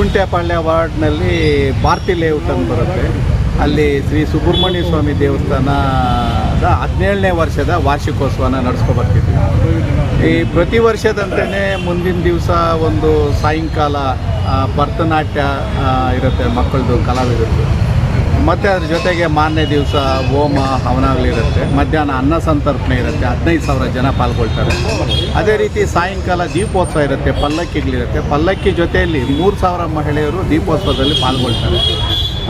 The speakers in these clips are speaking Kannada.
ಸುಗ್ಗುಂಟೆಪಾಳ್ಯ ವಾರ್ಡ್ನಲ್ಲಿ ಭಾರತಿ ಲೇಔಟ್ ಅಂತ ಬರುತ್ತೆ. ಅಲ್ಲಿ ಶ್ರೀ ಸುಬ್ರಹ್ಮಣ್ಯ ಸ್ವಾಮಿ ದೇವಸ್ಥಾನದ ಹದಿನೇಳನೇ ವರ್ಷದ ವಾರ್ಷಿಕೋತ್ಸವನ ಬರ್ತಿದ್ವಿ. ಈ ಪ್ರತಿ ವರ್ಷದಂತೆಯೇ ಮುಂದಿನ ದಿವಸ ಒಂದು ಸಾಯಂಕಾಲ ಭರತನಾಟ್ಯ ಇರುತ್ತೆ ಮಕ್ಕಳದು ಕಲಾವಿದರದ್ದು. ಮತ್ತು ಅದ್ರ ಜೊತೆಗೆ ಮಾರನೇ ದಿವಸ ಹೋಮ ಹವನಗಳಿರುತ್ತೆ ಮಧ್ಯಾಹ್ನ ಅನ್ನ ಸಂತರ್ಪಣೆ ಇರುತ್ತೆ. ಹದಿನೈದು ಸಾವಿರ ಜನ ಪಾಲ್ಗೊಳ್ತಾರೆ. ಅದೇ ರೀತಿ ಸಾಯಂಕಾಲ ದೀಪೋತ್ಸವ ಇರುತ್ತೆ, ಪಲ್ಲಕ್ಕಿಗಳಿರುತ್ತೆ. ಪಲ್ಲಕ್ಕಿ ಜೊತೆಯಲ್ಲಿ ಮೂರು ಸಾವಿರ ಮಹಿಳೆಯರು ದೀಪೋತ್ಸವದಲ್ಲಿ ಪಾಲ್ಗೊಳ್ತಾರೆ.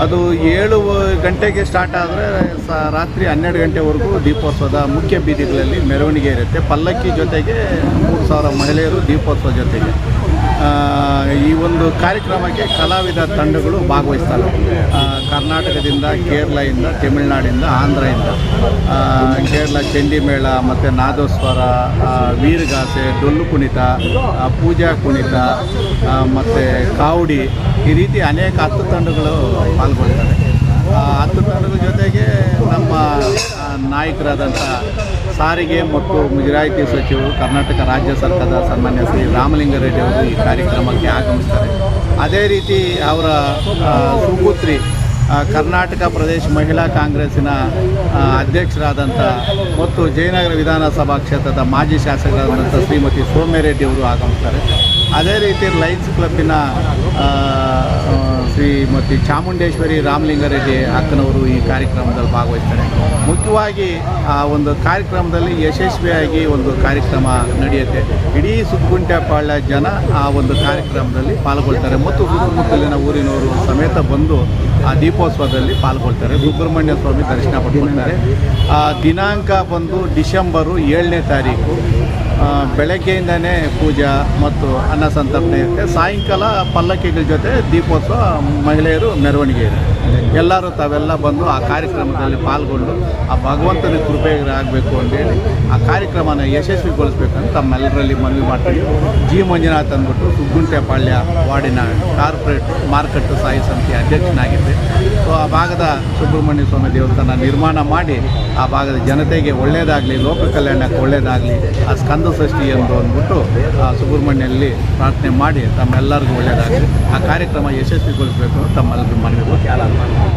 ಅದು ಏಳು ಗಂಟೆಗೆ ಸ್ಟಾರ್ಟ್ ಆದರೆ ಸ ರಾತ್ರಿ ಹನ್ನೆರಡು ಗಂಟೆವರೆಗೂ ದೀಪೋತ್ಸವದ ಮುಖ್ಯ ಬೀದಿಗಳಲ್ಲಿ ಮೆರವಣಿಗೆ ಇರುತ್ತೆ. ಪಲ್ಲಕ್ಕಿ ಜೊತೆಗೆ ಮೂರು ಸಾವಿರ ಮಹಿಳೆಯರು ದೀಪೋತ್ಸವ ಜೊತೆಗೆ. ಕಾರ್ಯಕ್ರಮಕ್ಕೆ ಕಲಾವಿದ ತಂಡಗಳು ಭಾಗವಹಿಸ್ತಾರೆ ಕರ್ನಾಟಕದಿಂದ, ಕೇರಳದಿಂದ, ತಮಿಳುನಾಡಿಂದ, ಆಂಧ್ರದಿಂದ. ಕೇರಳ ಚಂಡಿಮೇಳ ಮತ್ತು ನಾದೋಸ್ವರ ವೀರಗಾಸೆ ಡೊಳ್ಳು ಕುಣಿತ ಪೂಜಾ ಕುಣಿತ ಮತ್ತು ಕಾವಡಿ ಈ ರೀತಿ ಅನೇಕ ಹತ್ತು ತಂಡಗಳು ಪಾಲ್ಗೊಳ್ತಾರೆ ಆ ಹತ್ತು ತಂಡದ ಜೊತೆಗೆ ನಮ್ಮ ಆ, ನಾಯಕರಾದಂಥ ಸಾರಿಗೆ ಮತ್ತು ಮುಜರಾಯಿತಿ ಸಚಿವರು ಕರ್ನಾಟಕ ರಾಜ್ಯ ಸರ್ಕಾರದ ಸನ್ಮಾನ್ಯ ಶ್ರೀ ರಾಮಲಿಂಗಾರೆಡ್ಡಿ ಅವರು ಈ ಕಾರ್ಯಕ್ರಮಕ್ಕೆ ಆಗಮಿಸ್ತಾರೆ. ಅದೇ ರೀತಿ ಅವರ ಸುಪುತ್ರಿ ಕರ್ನಾಟಕ ಪ್ರದೇಶ ಮಹಿಳಾ ಕಾಂಗ್ರೆಸ್ಸಿನ ಅಧ್ಯಕ್ಷರಾದಂಥ ಮತ್ತು ಜಯನಗರ ವಿಧಾನಸಭಾ ಕ್ಷೇತ್ರದ ಮಾಜಿ ಶಾಸಕರಾದಂಥ ಶ್ರೀಮತಿ ಸೌಮ್ಯರೆಡ್ಡಿ ಅವರು ಆಗಮಿಸ್ತಾರೆ. ಅದೇ ರೀತಿ ಲೈನ್ಸ್ ಕ್ಲಬ್ಬಿನ ಆ, ಮತ್ತು ಚಾಮುಂಡೇಶ್ವರಿ ರಾಮಲಿಂಗಾರೆಡ್ಡಿ ಅಕ್ಕನವರು ಈ ಕಾರ್ಯಕ್ರಮದಲ್ಲಿ ಭಾಗವಹಿಸ್ತಾರೆ. ಮುಖ್ಯವಾಗಿ ಆ ಒಂದು ಕಾರ್ಯಕ್ರಮದಲ್ಲಿ ಯಶಸ್ವಿಯಾಗಿ ಒಂದು ಕಾರ್ಯಕ್ರಮ ನಡೆಯುತ್ತೆ. ಇಡೀ ಸುತ್ತಗುಂಟೆಪಾಳ್ಯ ಜನ ಆ ಒಂದು ಕಾರ್ಯಕ್ರಮದಲ್ಲಿ ಪಾಲ್ಗೊಳ್ತಾರೆ. ಮತ್ತು ಸುತ್ತಮುತ್ತಲಿನ ಊರಿನವರು ಸಮೇತ ಬಂದು ಆ ದೀಪೋತ್ಸವದಲ್ಲಿ ಪಾಲ್ಗೊಳ್ತಾರೆ. ಸುಬ್ರಹ್ಮಣ್ಯ ಸ್ವಾಮಿ ದರ್ಶನ ಪಡ್ಕೊಳ್ತಾರೆ. ಆ ದಿನಾಂಕ ಬಂದು ಡಿಸೆಂಬರು ಏಳನೇ ತಾರೀಕು. ಬೆಳಗ್ಗೆಯಿಂದನೇ ಪೂಜಾ ಮತ್ತು ಅನ್ನ ಸಂತರ್ಪಣೆ ಇರುತ್ತೆ. ಸಾಯಂಕಾಲ ಪಲ್ಲಕ್ಕಿಗಳ ಜೊತೆ ದೀಪೋತ್ಸವ ಮಹಿಳೆಯರು ಮೆರವಣಿಗೆ ಇದೆ. ಎಲ್ಲರೂ ತಾವೆಲ್ಲ ಬಂದು ಆ ಕಾರ್ಯಕ್ರಮದಲ್ಲಿ ಪಾಲ್ಗೊಂಡು ಆ ಭಗವಂತನ ಕೃಪೆಗರಾಗಬೇಕು ಅಂತೇಳಿ ಆ ಕಾರ್ಯಕ್ರಮನ ಯಶಸ್ವಿಗೊಳಿಸ್ಬೇಕಂತ ತಮ್ಮೆಲ್ಲರಲ್ಲಿ ಮನವಿ ಮಾಡ್ತೀವಿ. ಜಿ ಮಂಜುನಾಥ್ ಅಂದ್ಬಿಟ್ಟು ಸುಗ್ಗುಂಟೆಪಾಳ್ಯ ವಾರ್ಡಿನ ಕಾರ್ಪೊರೇಟ್ ಮಾರ್ಕೆಟ್ ಸಾಯಿ ಸಮಿತಿ ಅಧ್ಯಕ್ಷನಾಗಿದ್ದೆ. ಸೊ ಆ ಭಾಗದ ಸುಬ್ರಹ್ಮಣ್ಯ ಸ್ವಾಮಿ ದೇವಸ್ಥಾನ ನಿರ್ಮಾಣ ಮಾಡಿ ಆ ಭಾಗದ ಜನತೆಗೆ ಒಳ್ಳೆಯದಾಗಲಿ ಲೋಕ ಕಲ್ಯಾಣಕ್ಕೆ ಒಳ್ಳೆಯದಾಗಲಿ ಆ ಸ್ಕಂದ ಸೃಷ್ಟಿ ಎಂದು ಅಂದ್ಬಿಟ್ಟು ಆ ಸುಬ್ರಹ್ಮಣ್ಯಲ್ಲಿ ಪ್ರಾರ್ಥನೆ ಮಾಡಿ ತಮ್ಮೆಲ್ಲರಿಗೂ ಒಳ್ಳೆಯದಾಗಲಿ ಆ ಕಾರ್ಯಕ್ರಮ ಯಶಸ್ವಿಗೊಳಿಸಬೇಕು ತಮ್ಮೆಲ್ಲರಿಗೂ ಮನವಿ